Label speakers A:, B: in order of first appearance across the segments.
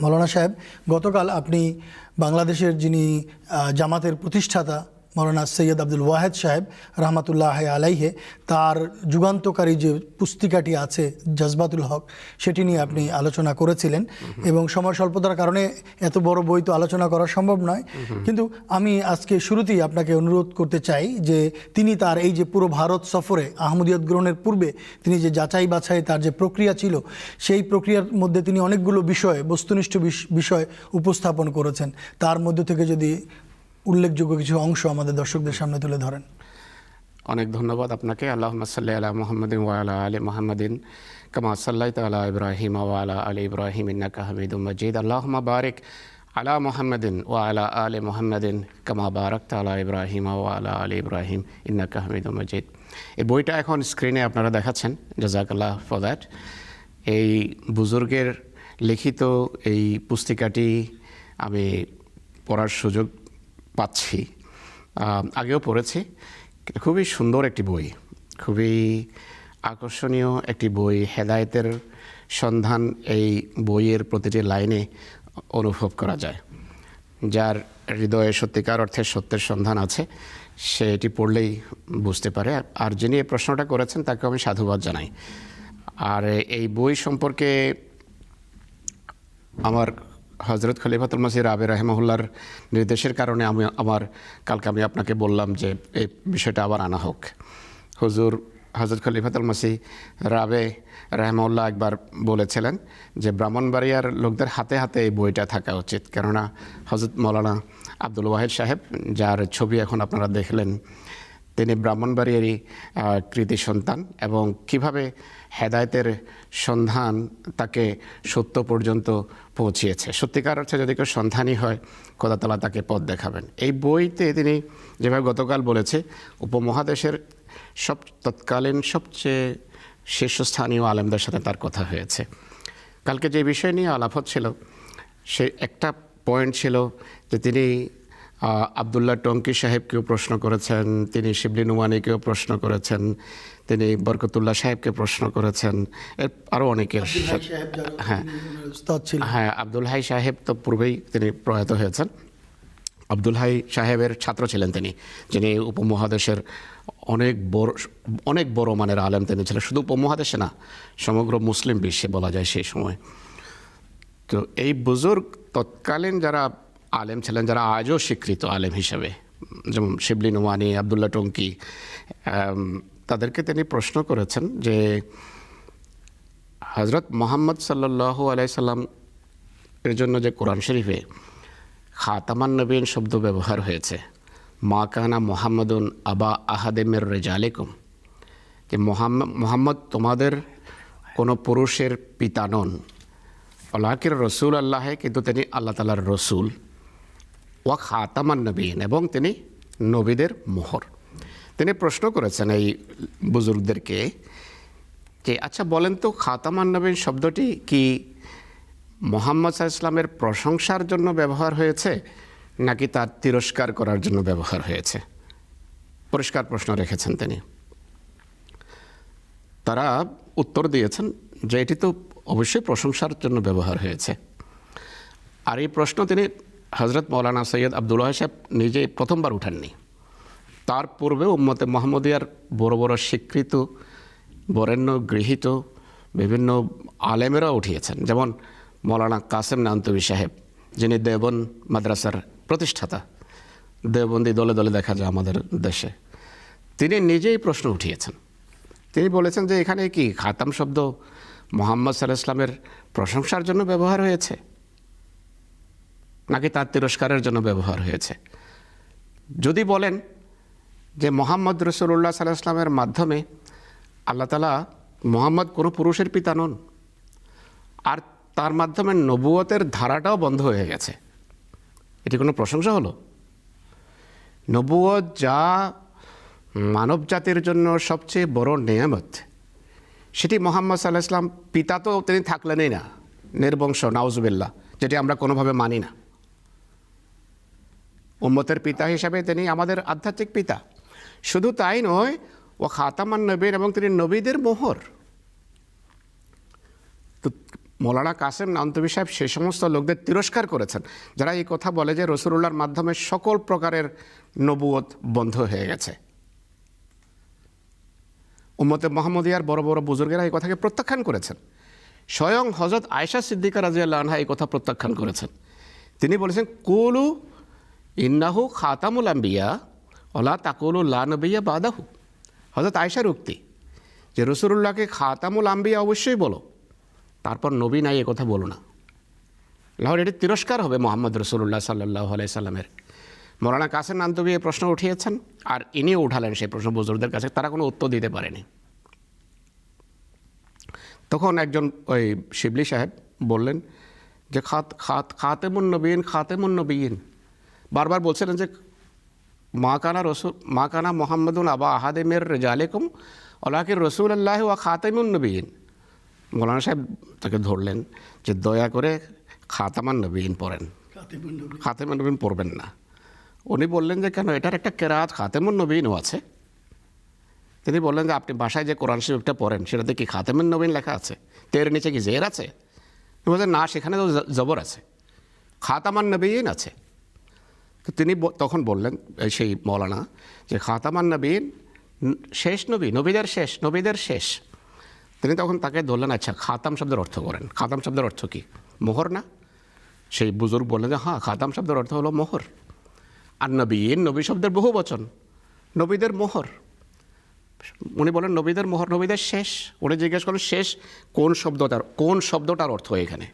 A: মৌলানা সাহেব গতকাল আপনি বাংলাদেশের যিনি জামাতের প্রতিষ্ঠাতা মৌলানা সৈয়দ আব্দুল ওয়াহেদ সাহেব রহমাতুল্লাহ আলাইহে তার যুগান্তকারী যে পুস্তিকাটি আছে জজবাতুল হক সেটি নিয়ে আপনি আলোচনা করেছিলেন। এবং সময় স্বল্পতার কারণে এত বড় বই তো আলোচনা করা সম্ভব নয়। কিন্তু আমি আজকে শুরুতেই আপনাকে অনুরোধ করতে চাই যে তিনি তার এই যে পুরো ভারত সফরে আহমদিয়ত গ্রহণের পূর্বে তিনি যে যাচাই বাছাই তার যে প্রক্রিয়া ছিল সেই প্রক্রিয়ার মধ্যে তিনি অনেকগুলো বিষয় বস্তুনিষ্ঠ বিষ- বিষয় উপস্থাপন করেছেন। তার মধ্যে থেকে যদি উল্লেখযোগ্য কিছু অংশ আমাদের দর্শকদের সামনে তুলে ধরেন।
B: অনেক ধন্যবাদ আপনাকে। আল্লাহ সাল্লি আলা মোহাম্মদিন ওয়ালা আলী মোহাম্মদিন, কামা সাল্লাই তালা ইব্রাহিম ওয়ালা আলী ইব্রাহিম ইন্নাকা হামিদুম মজিদ। আল্লাহ বারিক আলা মোহাম্মদিন ওয়ালা আলী মোহাম্মদিন, কামা বারাক তালা ইব্রাহিম ওয়ালা আলী ইব্রাহিম ইন্নাকা হামিদুম মজিদ। এই বইটা এখন স্ক্রিনে আপনারা দেখাচ্ছেন, জাজাকাল্লাহ ফর দ্যাট। এই বুজুর্গের লিখিত এই পুস্তিকাটি আমি পড়ার সুযোগ পাচ্ছি। আগেও পড়েছি। খুবই সুন্দর একটি বই। খুবই আকর্ষণীয় একটি বই। হেদায়েতের সন্ধান এই বইয়ের প্রতিটি লাইনে অনুভব করা যায়। যার হৃদয়ে সত্যিকার অর্থে সত্যের সন্ধান আছে, সে এটি পড়লেই বুঝতে পারে। আর যিনি এই প্রশ্নটা করেছেন, তাকে আমি সাধুবাদ জানাই। আর এই বই সম্পর্কে আমার হজরত খলিফাতুল মসির আবে রাহেমাহুল্লার নির্দেশের কারণে আমি আমার, কালকে আমি আপনাকে বললাম যে এই বিষয়টা আবার আনা হোক। হুজুর হজরত খলিফাতুল মসি রাবে রাহমাউল্লাহ একবার বলেছিলেন যে ব্রাহ্মণবাড়িয়ার লোকদের হাতে হাতে এই বইটা থাকা উচিত। কেননা হজরত মৌলানা আব্দুল ওয়াহেদ সাহেব, যার ছবি এখন আপনারা দেখলেন তিনি ব্রাহ্মণবাড়িয়ারই কৃতি সন্তান এবং কীভাবে হেদায়েতের সন্ধান তাকে সত্য পর্যন্ত পৌঁছিয়েছে। সত্যিকার অর্থে যদি কেউ সন্ধানই হয়, খোদাতলা তাকে পথ দেখাবেন। এই বইতে তিনি যেভাবে গতকাল বলেছে, উপমহাদেশের সব তৎকালীন সবচেয়ে শীর্ষস্থানীয় আলেমদের সাথে তার কথা হয়েছে। কালকে যে বিষয় নিয়ে আলাপ হচ্ছিল, সে একটা পয়েন্ট ছিল যে তিনি আবদুল্লাহ টঙ্কি সাহেবকেও প্রশ্ন করেছেন তিনি শিবলি নুমানিকেও প্রশ্ন করেছেন তিনি বরকতুল্লাহ সাহেবকে প্রশ্ন করেছেন এর আরও অনেকের হ্যাঁ। হ্যাঁ আব্দুল হাই সাহেব তো পূর্বেই তিনি প্রয়াত হয়েছেন। আব্দুল হাই সাহেবের ছাত্র ছিলেন তিনি যিনি উপমহাদেশের অনেক বড় অনেক বড় মানের আলেম তিনি ছিলেন। শুধু উপমহাদেশে না সমগ্র মুসলিম বিশ্বে বলা যায় সেই সময়। তো এই বুজুর্গ তৎকালীন যারা আলেম ছিলেন যারা আজও স্বীকৃত আলেম হিসেবে। যেমন শিবলি, নোমানি, আবদুল্লাহ টঙ্কি তাদেরকে তিনি প্রশ্ন করেছেন যে হজরত মোহাম্মদ সাল্লাহ আলাইসাল্লাম এর জন্য যে কোরআন শরীফে খাতামান নবীন শব্দ ব্যবহার হয়েছে, মা কানা মোহাম্মদুন আবা আহাদেমের রেজালেকুম যে মোহাম্মদ তোমাদের কোনো পুরুষের পিতা নন আল্লাহকের রসুল আল্লাহে, কিন্তু তিনি আল্লাহ তালার রসুল। ওয়া খাতামান নবীন এবং তিনি নবীদের মোহর। তিনি প্রশ্ন করেছেন এই বুজুর্গদেরকে যে আচ্ছা বলেন তো খাতামান নবীন শব্দটি কি মোহাম্মদ ইসলামের প্রশংসার জন্য ব্যবহার হয়েছে, নাকি তার তিরস্কার করার জন্য ব্যবহার হয়েছে? পরিষ্কার প্রশ্ন রেখেছেন তিনি। তারা উত্তর দিয়েছেন যে, এটি তো অবশ্যই প্রশংসার জন্য ব্যবহার হয়েছে। আর এই প্রশ্ন তিনি হজরত মৌলানা সৈয়দ আবদুল্লাহ সাহেব নিজেই প্রথমবার উঠাননি। তার পূর্বে উম্মতে মোহাম্মদিয়ার বড় বড় স্বীকৃত, বরেণ্য, গৃহীত বিভিন্ন আলেমেরা উঠিয়েছেন। যেমন মৌলানা কাসেম নান্তবী সাহেব, যিনি দেবন মাদ্রাসার প্রতিষ্ঠাতা। দেওবন্দি দলে দলে দেখা যায় আমাদের দেশে। তিনি নিজেই প্রশ্ন উঠিয়েছেন। তিনি বলেছেন যে এখানে কি খাতাম শব্দ মোহাম্মদ সাল্লাহ ইসলামের প্রশংসার জন্য ব্যবহার হয়েছে? নাকি তার তিরস্কারের জন্য ব্যবহার হয়েছে? যদি বলেন যে মোহাম্মদ রসুল্লাহ সাল্লাহ ইসলামের মাধ্যমে আল্লাহ তালা মোহাম্মদ কোনো পুরুষের পিতা নন, আর তার মাধ্যমে নবুয়তের ধারাটাও বন্ধ হয়ে গেছে, এটি কোনো প্রশংসা হলো? নবুয়ত যা মানব জাতির জন্য সবচেয়ে বড় নিয়ামত, সেটি মোহাম্মদ সাল্লাহ ইসলাম পিতা তো তিনি থাকলেনই না, নির্বংশ নাউজুবিল্লা যেটি আমরা কোনোভাবে মানি না। উম্মতের পিতা হিসাবে তিনি আমাদের আধ্যাত্মিক পিতা। শুধু তাই নয় ও খাতামান নবীন এবং তিনি নবীদের মোহর। তো মৌলানা কাসেম নান্তবী সাহেব সে সমস্ত লোকদের তিরস্কার করেছেন, যারা এই কথা বলে যে রসুল্লাহর মাধ্যমে সকল প্রকারের নবুয়ত বন্ধ হয়ে গেছে। উম্মতে মোহাম্মদিয়ার বড় বড় বুজুর্গেরা এই কথাকে প্রত্যাখ্যান করেছেন। স্বয়ং হজরত আয়সা সিদ্দিকা রাজিয়াল্লাহ এই কথা প্রত্যাখ্যান করেছেন। তিনি বলেছেন, কুলু ইন্নাহু খাতামুল আম্বিয়া ওলা তাকুলু লা নবিয়া বাদাহু হজরত আয়সার উক্তি যে রসুল্লাহকে খাতামুল আম্বিয়া অবশ্যই বলো তারপর নবী নাই কথা বলো না লাহর এটি তিরস্কার হবে মোহাম্মদ রসুল্লাহ সাল্লাহ আলাই সাল্লামের মৌলানা কাসেম নান্তবী এই প্রশ্ন উঠিয়েছেন আর ইনিও উঠালেন সেই প্রশ্ন বুজুর্গদের কাছে তারা কোনো উত্তর দিতে পারেনি তখন একজন ওই শিবলি সাহেব বললেন যে খাত খাত খাতেমুন নবীন খাতেমুন নবীন বারবার বলছিলেন যে মা কানা রসুল মা কানা মোহাম্মদুল আবা আহাদে মের রেজালেকুম ওলাকে রসুল আল্লাহ ওয়া খাতেমুন নবীন। মৌলানা সাহেব তাকে ধরলেন যে দয়া করে খাতামান নবীন পড়েন। খাতেমুন নবীন। পড়বেন না। উনি বললেন যে কেন এটার একটা কেরাত খাতেমুন নবীনও আছে। তিনি বললেন যে আপনি বাসায় যে কোরআন শরীফটা পড়েন সেটাতে কি খাতেমুন নবীন লেখা আছে? তের নিচে কি জের আছে? বলছেন না সেখানে তো জবর আছে। খাতামান নবীন আছে। তিনি তখন বললেন সেই মৌলানা, যে খাতামান নবীন শেষ নবী, নবীদের শেষ নবীদের শেষ। তিনি তখন তাকে ধরলেন আচ্ছা খাতাম শব্দের অর্থ করেন। খাতাম শব্দের অর্থ কী? মোহর না? সেই বুজুর্গ বললেন যে হ্যাঁ খাতাম শব্দের অর্থ হলো মোহর। আর নবীন, নবী শব্দের বহু বচন, নবীদের মোহর। উনি বলেন নবীদের মোহর, নবীদের শেষ। উনি জিজ্ঞেস করেন শেষ কোন শব্দটার কোন শব্দটার অর্থ এখানে?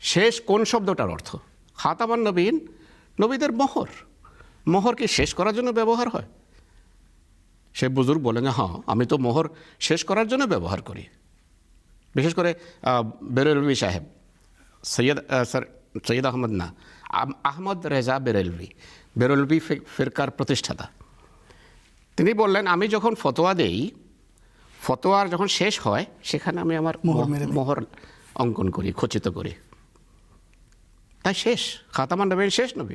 B: শেষ কোন শব্দটার অর্থ? খাতামান নবীন নবীদের মোহর। মোহর কি শেষ করার জন্য ব্যবহার হয়? সে বুজুর্গ বলেন যে হ্যাঁ আমি তো মোহর শেষ করার জন্য ব্যবহার করি। বিশেষ করে বেরেলভি সাহেব সৈয়দ স্যার সৈয়দ আহমদ না আহমদ রেজা বেরেলভি বেরেলভি ফিরকার প্রতিষ্ঠাতা। তিনি বললেন আমি যখন ফতোয়া দেই ফতোয়ার যখন শেষ হয় সেখানে আমি আমার।
A: মোহর
B: অঙ্কন করি খচিত করি। তাই শেষ খাতামান নবীর শেষ নবী।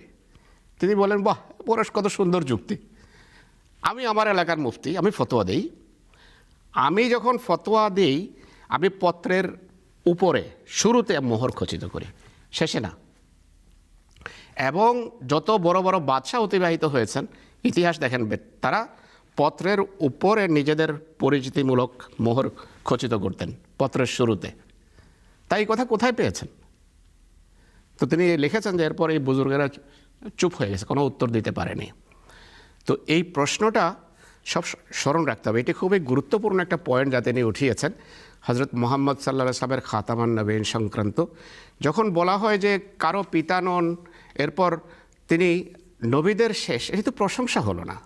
B: তিনি বলেন, বাহ, পরশ কত সুন্দর যুক্তি। আমি আমার এলাকার মুফতি, আমি ফতোয়া দেই। আমি যখন ফতোয়া দিই, আমি পত্রের উপরে, শুরুতে মোহর খচিত করি, শেষে না। এবং যত বড় বড় বাদশাহ অতিবাহিত হয়েছেন, ইতিহাস দেখেন তারা পত্রের উপরে নিজেদের পরিচিতিমূলক মোহর খচিত করতেন, পত্রের শুরুতে। তাই কথা কোথায় পেয়েছেন? তো তিনি লিখেছেন যে এরপর এই বুজুর্গেরা চুপ হয়ে গেছে, কোনো উত্তর দিতে পারেনি। তো এই প্রশ্নটা সব স্মরণ রাখতে হবে। এটি খুবই গুরুত্বপূর্ণ একটা পয়েন্ট যা তিনি উঠিয়েছেন। হজরত মোহাম্মদ সাল্লা সাহেবের খাতামান নবীন সংক্রান্ত। যখন বলা হয় যে কারও পিতা নন, এরপর তিনি নবীদের শেষ, এটি তো প্রশংসা হলো না।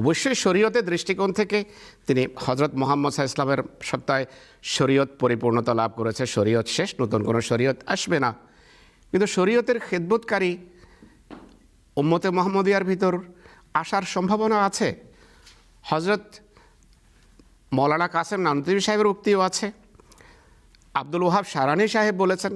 B: অবশ্যই শরীয়তের দৃষ্টিকোণ থেকে তিনি হজরত মোহাম্মদ সাহা ইসলামের সত্তায় শরীয়ত পরিপূর্ণতা লাভ করেছে। শরীয়ত শেষ, নতুন কোনো শরীয়ত আসবে না। কিন্তু শরীয়তের খেদবোধকারী উম্মতে মোহাম্মদিয়ার ভিতর আসার সম্ভাবনা আছে। হজরত মৌলানা কাসেম নানতিবি সাহেবের উক্তিও আছে। আব্দুল ওহাব সারানি সাহেব বলেছেন,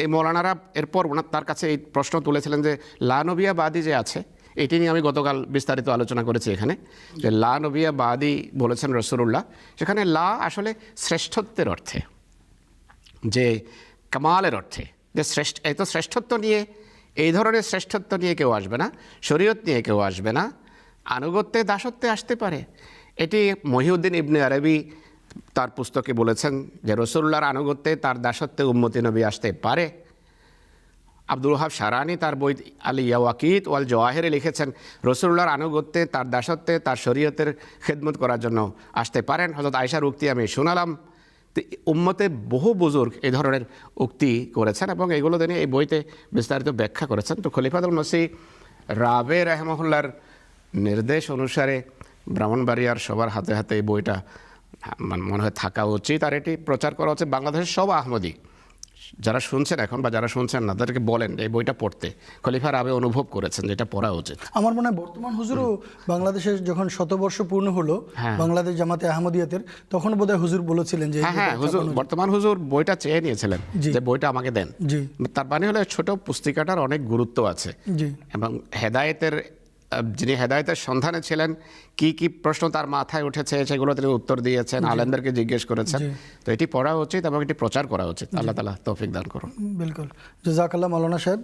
B: এই মৌলানারা এরপর তার কাছে এই প্রশ্ন তুলেছিলেন যে, লা নবিয়া বাদি যে আছে, এটি নিয়ে আমি গতকাল বিস্তারিত আলোচনা করেছি এখানে, যে লা নবিয়া বাদি বলেছেন রসুল্লাহ সেখানে লা আসলে শ্রেষ্ঠত্বের অর্থে, যে কামালের অর্থে যে শ্রেষ্ঠ এত শ্রেষ্ঠত্ব নিয়ে, এই ধরনের শ্রেষ্ঠত্ব নিয়ে কেউ আসবে না, শরীয়ত নিয়ে কেউ আসবে না, আনুগত্যে দাসত্বে আসতে পারে। এটি মহিউদ্দিন ইবনে আরবি তার পুস্তকে বলেছেন যে রসুল্লাহর আনুগত্যে তার দাসত্বে উম্মতি নবী আসতে পারে। আব্দুল ওহাব সারানি তার বই আলী ইয়াওয়াকিত ওয়াল জওয়াহেরে লিখেছেন, রসুল্লাহর আনুগত্যে তার দাসত্বে, তার শরীয়তের খেদমত করার জন্য আসতে পারেন। হজরত আয়সার উক্তি আমি শোনালাম তো উম্মতে বহু বুজুর্গ এই ধরনের উক্তি করেছেন এবং এগুলো তিনি এই বইতে বিস্তারিত ব্যাখ্যা করেছেন। তো খলিফাদুল মসি রাবে রহমহুল্লার নির্দেশ অনুসারে ব্রাহ্মণবাড়িয়ার সবার হাতে হাতে এই বইটা মানে মনে হয় থাকা উচিত। আর এটি প্রচার করা হচ্ছে বাংলাদেশের সব আহমদি। যারা শুনছেন এখন বা যারা শুনছেন না তাদেরকে বলেন এই বইটা পড়তে। খলিফা রাবে অনুভব করেছেন যেটা পড়া উচিত।
A: আমার মনে হয় বর্তমান হুজুরও বাংলাদেশের যখন শতবর্ষ পূর্ণ হলো
B: হ্যাঁ।
A: বাংলাদেশ জামাতে আহমদিয়াতের তখন বোধহয় হুজুর বলেছিলেন যে
B: হ্যাঁ হ্যাঁ হুজুর বর্তমান হুজুর বইটা চেয়ে নিয়েছিলেন যে বইটা আমাকে দেন।
A: জি।
B: তার মানে হলো ছোট পুস্তিকাটার অনেক গুরুত্ব আছে।
A: জি।
B: এবং হেদায়েতের যিনি হেদায়তের সন্ধানে ছিলেন কি কি প্রশ্ন তার মাথায় উঠেছে সেগুলো তিনি উত্তর দিয়েছেন আলেমদেরকে জিজ্ঞেস করেছেন। তো এটি পড়া উচিত এবং এটি প্রচার করা উচিত। আল্লাহ তালা তৌফিক দান করুন।
A: বিলকুল। জাজাকাল্লাহ মৌলানা সাহেব।